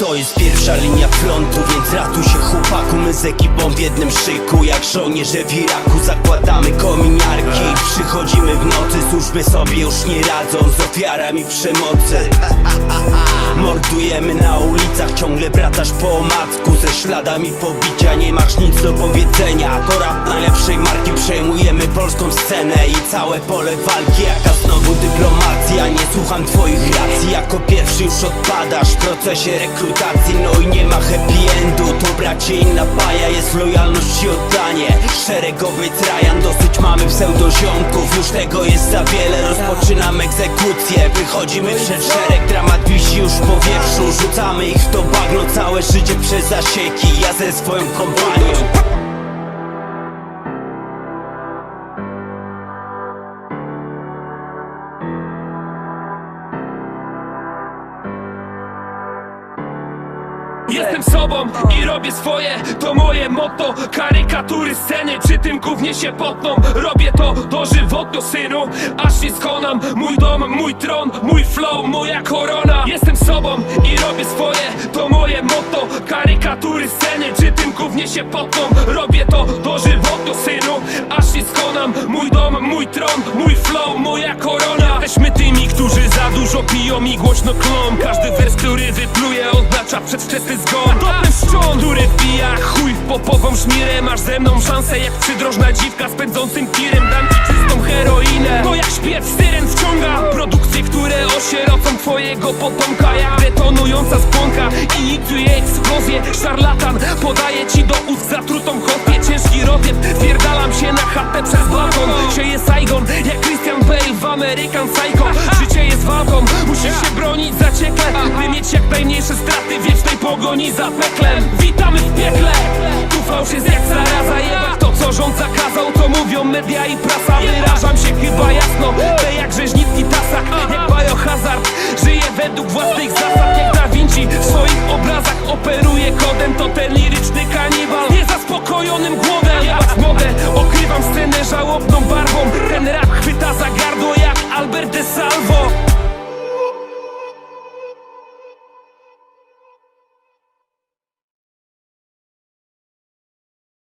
To jest pierwsza linia frontu, więc ratuj się chłopaku. My z ekipą w jednym szyku Jak żołnierze w Iraku. Zakładamy kominiarki Przychodzimy w nocy, służby sobie już nie radzą Z ofiarami przemocy. Mordujemy na ulicach, ciągle bratasz po omacku. Ze śladami pobicia, nie masz nic do powiedzenia. To rap przejmujemy polską scenę I całe pole walki, jaka znowu dyplomacja? Nie słucham twoich racji, jako pierwszy już odpadasz W procesie rekrutacji, no i nie ma happy endu. To bracie inna baja, jest lojalność i oddanie. Szeregowy trajan, dosyć mamy pseudoziomków. Już tego jest za wiele, rozpoczynam egzekucję. Wychodzimy przed szereg, dramat wisi już w powietrzu. Rzucamy ich w to bagno, całe życie przez zasieki. Ja ze swoją kompanią Jestem sobą i robię swoje, to moje motto Karykatury sceny, przy tym głównie się potną. Robię to dożywotnio synu, aż nie skonam. Mój dom, mój tron, mój flow, moja korona Jestem sobą i robię swoje, to moje motto Karykatury sceny, przy tym głównie się potną Robię to dożywotnio synu, aż nie skonam. Mój dom, mój tron, mój flow, moja korona. Jesteśmy tymi, którzy za dużo piją i głośno klą Każdy wers, który wypluje oznacza przedwczesny zgon. Dobry szczon, który wbija chuj w popową szmirę. Masz ze mną szansę jak przydrożna dziwka z pędzącym tirem. Dam ci czystą heroinę twojego potomka Jak detonująca spłonka Inicjuje eksplozję. Szarlatan podaje ci do ust zatrutą hopię Ciężki robię, wpierdalam się na chatę przez balkon. Sieje Saigon jak Christian Bale w American Psycho. Życie jest walką, musisz się bronić zaciekle By mieć jak najmniejsze straty wiecznej pogoni za peklem. Witamy w piekle, tu fałsz jest jak zaraza. Jebać to co rząd zakazał, to mówią media i prasa. Wyrażam się chyba jasno, te jak rzeźnicki tasak Jak biohazard,